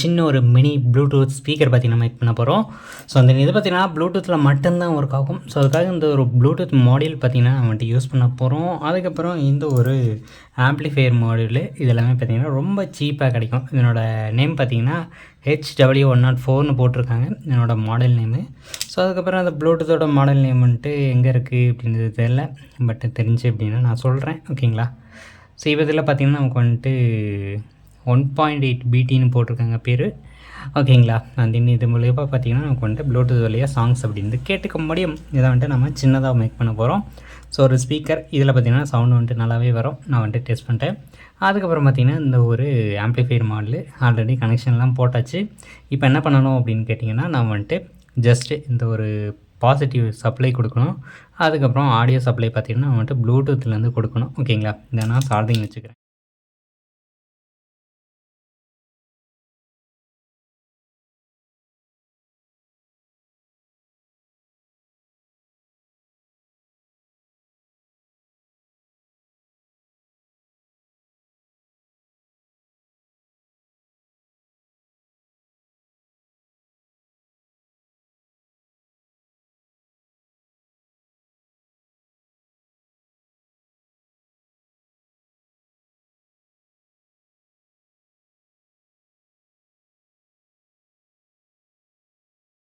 சின்ன ஒரு mini Bluetooth speaker பற்றி நம்ம மேக் பண்ண போகிறோம் ஸோ அந்த இது பார்த்தீங்கன்னா ப்ளூடூத்தில் மட்டும்தான் ஒர்க் ஆகும். ஸோ அதுக்காக இந்த ஒரு ப்ளூடூத் மாடியூல் பார்த்தீங்கன்னா நம்ம வந்துட்டு யூஸ் பண்ண போகிறோம் அதுக்கப்புறம் இந்த ஒரு ஆம்ப்ளிஃபையர் மாடியூல் இதெல்லாமே பார்த்திங்கன்னா ரொம்ப சீப்பாக கிடைக்கும். இதனோட நேம் பார்த்தீங்கன்னா ஹெச்டபிள்யூ ஒன் நாட் ஃபோர்னு போட்டிருக்காங்க. என்னோடய மாடல் நேமு ஸோ அதுக்கப்புறம் அந்த ப்ளூடூத்தோட மாடல் நேம் வந்துட்டு எங்கே இருக்குது அப்படின்றது தெரில பட் தெரிஞ்சு அப்படின்னா நான் சொல்கிறேன் ஓகேங்களா ஸோ இப்போ இதில் பார்த்தீங்கன்னா நமக்கு வந்துட்டு ஒன் பாயிண்ட் எயிட் பிடின்னு போட்டிருக்காங்க பேர். ஓகேங்களா அந்த இது மூலியமாக பார்த்தீங்கன்னா நமக்கு வந்துட்டு ப்ளூடூத் வழியாக சாங்ஸ் அப்படின்னு கேட்டுக்க முடியும். இதை வந்துட்டு நம்ம சின்னதாக மேக் பண்ண போகிறோம் ஸோ ஒரு ஸ்பீக்கர் இதில் பார்த்தீங்கன்னா சவுண்டு வந்துட்டு நல்லாவே வரும். நான் வந்துட்டு டெஸ்ட் பண்ணிட்டேன். அதுக்கப்புறம் பார்த்திங்கன்னா இந்த ஒரு ஆம்ப்ளிஃபையர் மாடலு ஆல்ரெடி கனெக்ஷன்லாம் போட்டாச்சு. இப்போ என்ன பண்ணணும் அப்படின்னு கேட்டிங்கன்னா நான் வந்துட்டு ஜஸ்ட்டு இந்த ஒரு பாசிட்டிவ் சப்ளை கொடுக்கணும். அதுக்கப்புறம் ஆடியோ சப்ளை பார்த்திங்கன்னா வந்துட்டு ப்ளூடூத்லேருந்து கொடுக்கணும். ஓகேங்களா இதை நான் சார்ஜிங் வச்சுக்கிறேன்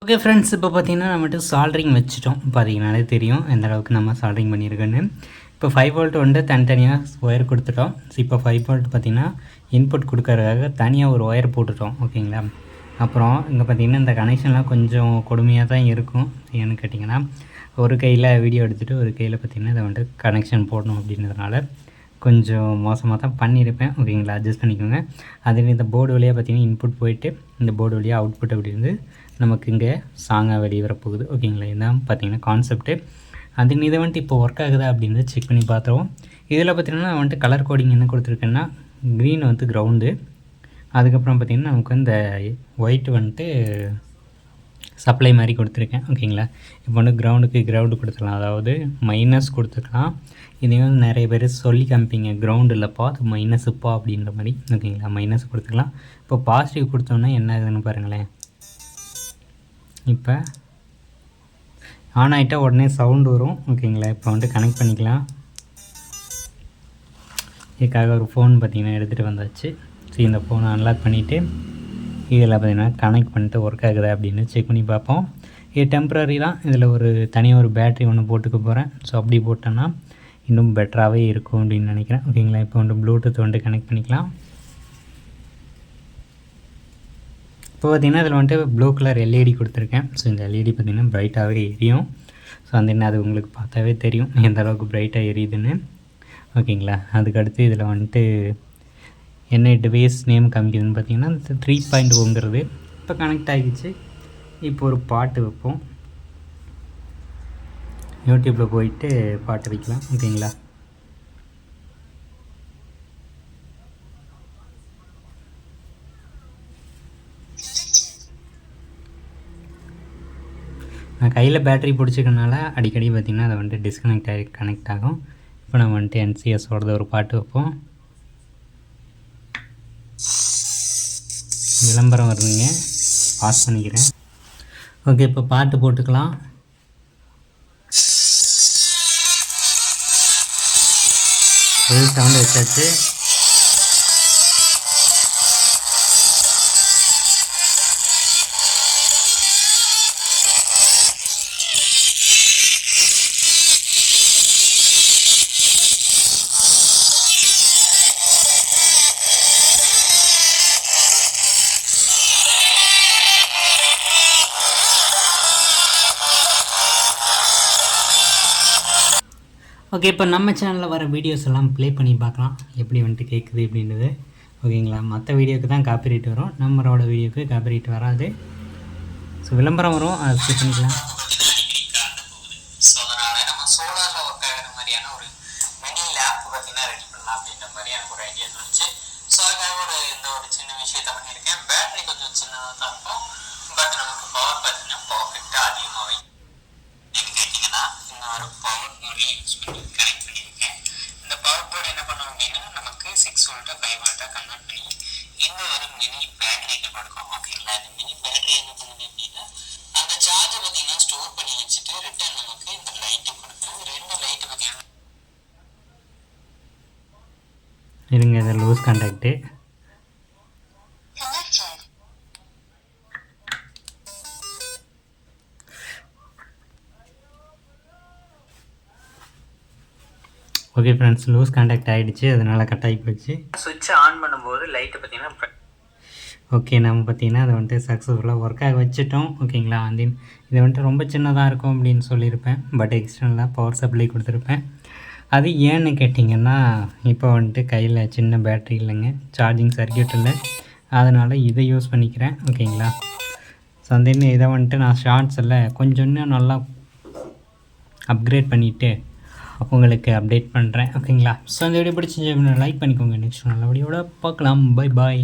ஓகே ஃப்ரெண்ட்ஸ் இப்போ பார்த்தீங்கன்னா நம்மட்டு சால்ட்ரிங் வச்சுட்டோம். பார்த்தீங்கனாலே தெரியும் எந்த அளவுக்கு நம்ம சால்ட்ரிங் பண்ணியிருக்கோன்னு. இப்போ ஃபைவ் வோல்ட் வந்து தனித்தனியாக ஒயர் கொடுத்துட்டோம். ஸோ இப்போ ஃபைவ் வோல்ட் பார்த்திங்கன்னா இன்புட் கொடுக்கறதுக்காக தனியாக ஒரு ஒயர் போட்டுட்டோம் ஓகேங்களா அப்புறம் இங்கே பார்த்திங்கன்னா இந்த கனெக்ஷன்லாம் கொஞ்சம் கொடுமையாக தான் இருக்கும். ஏன்னு கேட்டிங்கன்னா ஒரு கையில் வீடியோ எடுத்துகிட்டு ஒரு கையில் பார்த்திங்கன்னா இதை வந்துட்டு கனெக்ஷன் போடணும் அப்படின்றதுனால கொஞ்சம் மோசமாக தான் பண்ணியிருப்பேன். ஓகேங்களா? அட்ஜஸ்ட் பண்ணிக்கோங்க. அதில் இந்த போர்டு வழியாக பார்த்திங்கன்னா இன்புட் போயிட்டு இந்த போர்டு வழியாக அவுட்புட் அப்படி இருந்து நமக்கு இங்கே சாங்காக வெளியே வரப்போகுது. ஓகேங்களா? இதுதான் பார்த்திங்கன்னா கான்செப்ட்டு அது இதை வந்துட்டு இப்போ ஒர்க் ஆகுதா அப்படின்னு செக் பண்ணி பார்த்துருவோம். இதில் பார்த்திங்கன்னா வந்துட்டு கலர் கோடிங் என்ன கொடுத்துருக்கேன்னா க்ரீன் வந்து கிரவுண்டு அதுக்கப்புறம் பார்த்திங்கன்னா நமக்கு இந்த ஒயிட் வந்துட்டு சப்ளை மாதிரி கொடுத்துருக்கேன். ஓகேங்களா இப்போ வந்து கிரவுண்டுக்கு கிரவுண்டு கொடுத்துக்கலாம் அதாவது மைனஸ் கொடுத்துக்கலாம். இதையும் நிறைய பேர் சொல்லி காமிப்பீங்க. கிரவுண்டு இல்லைப்பா அது மைனஸுப்பா அப்படின்ற மாதிரி. ஓகேங்களா மைனஸ் கொடுத்துக்கலாம். இப்போ பாசிட்டிவ் கொடுத்தோன்னா என்ன ஆகுதுன்னு பாருங்களேன். இப்போ ஆன் ஆகிட்டால் உடனே சவுண்டு வரும். ஓகேங்களா இப்போ வந்துட்டு கனெக்ட் பண்ணிக்கலாம். இதுக்காக ஒரு ஃபோன் பார்த்திங்கன்னா எடுத்துகிட்டு வந்தாச்சு. ஸோ இந்த ஃபோனை அன்லாக் பண்ணிவிட்டு இதில் பார்த்திங்கன்னா கனெக்ட் பண்ணிட்டு ஒர்க் ஆகுதா அப்படின்னு செக் பண்ணி பார்ப்போம். இது டெம்ப்ரரி தான். இதில் ஒரு தனியாக ஒரு பேட்ரி ஒன்று போட்டுக்க போகிறேன் ஸோ அப்படி போட்டோன்னா இன்னும் பெட்டராகவே இருக்கும் அப்படின்னு நினைக்கிறேன். ஓகேங்களா இப்போ வந்து ப்ளூடூத் வந்துட்டு கனெக்ட் பண்ணிக்கலாம். இப்போ பார்த்திங்கன்னா இதில் வந்துட்டு ப்ளூ கலர் எல்இடி கொடுத்துருக்கேன். ஸோ இந்த எல்இடி பார்த்திங்கன்னா ப்ரைட்டாகவே எரியும். ஸோ அந்த என்ன அது உங்களுக்கு பார்த்தாவே தெரியும். எந்த அளவுக்கு ப்ரைட்டாக எரியுதுன்னு. ஓகேங்களா அதுக்கடுத்து இதில் வந்துட்டு என்ன டிவைஸ் நேம் காமிக்குதுன்னு பார்த்தீங்கன்னா த்ரீ பாயிண்ட் ஓங்கிறது. இப்போ கனெக்ட் ஆகிடுச்சு. இப்போ ஒரு பாட்டு வைப்போம். யூடியூப்பில் போயிட்டு பாட்டு வைக்கலாம். ஓகேங்களா? நான் கையில் பேட்ரி பிடிச்சிக்கனால அடிக்கடி பார்த்திங்கன்னா அதை வந்துட்டு டிஸ்கனெக்ட் ஆகி கனெக்ட் ஆகும். இப்போ நம்ம வந்துட்டு என்சிஎஸோடது ஒரு பாட்டு வைப்போம். விளம்பரம் வருதுங்க. பாஸ் பண்ணிக்கிறேன். ஓகே இப்போ பாட்டு போட்டுக்கலாம். சவுண்டு வச்சாச்சு. ஓகே இப்போ நம்ம சேனலில் வர வீடியோஸ் எல்லாம் ப்ளே பண்ணி பார்க்கலாம். எப்படி வந்துட்டு கேட்குது அப்படின்றது. ஓகேங்களா மற்ற வீடியோக்கு தான் காப்பிரைட் வரும். நம்மளோட வீடியோக்கு காப்பிரைட் வராது. ஸோ விளம்பரம் வரும். அதை ஸ்கிப் பண்ணிக்கலாம். சிக்ஸ் வோல்ட்டா ஃபைவ் வோல்ட்டாக கன்வெர்ட் பண்ணி இந்த ஒரு மினி பேட்டரி பேட்டரிக்கு கொடுக்கும் ஓகேங்களா மினி பேட்டரி என்ன பண்ணுது அப்படின்னா அந்த சார்ஜை பார்த்தீங்கன்னா ஸ்டோர் பண்ணி வச்சுட்டு ரிட்டர்ன் நமக்கு இந்த லைட்டு கொடுக்குது ரெண்டு லைட்டு பார்த்தீங்கன்னா இருங்க இதை loose contact okay friends loose contact ஆகிடுச்சு அதனால் கட் ஆகி போச்சு. சுவிட்ச் ஆன் பண்ணும்போது லைட்டு பார்த்தீங்கன்னா ஓகே நம்ம பார்த்தீங்கன்னா அதை வந்துட்டு சக்ஸஸ்ஃபுல்லாக ஒர்க் ஆக வச்சுட்டோம். ஓகேங்களா அந்த இது வந்துட்டு ரொம்ப சின்னதாக இருக்கும் அப்படின்னு சொல்லியிருப்பேன். பட் எக்ஸ்டர்னலாக பவர் சப்ளை கொடுத்துருப்பேன். அது ஏன்னு கேட்டிங்கன்னா இப்போ வந்துட்டு கையில் சின்ன பேட்ரி இல்லைங்க. சார்ஜிங் சர்க்கியூட் இல்லை. அதனால் இதை யூஸ் பண்ணிக்கிறேன். ஓகேங்களா ஸோ அந்த இதை வந்துட்டு நான் ஷார்ட்ஸ் எல்லாம் கொஞ்சம் இன்னும் நல்லா அப்கிரேட் பண்ணிவிட்டு உங்களுக்கு அப்டேட் பண்ணுறேன் ஓகேங்களா ஸோ அந்த வீடியோ பிடிச்சி லைக் பண்ணிக்கோங்க. நெக்ஸ்ட் நல்ல வீடியோட பார்க்கலாம். Bye bye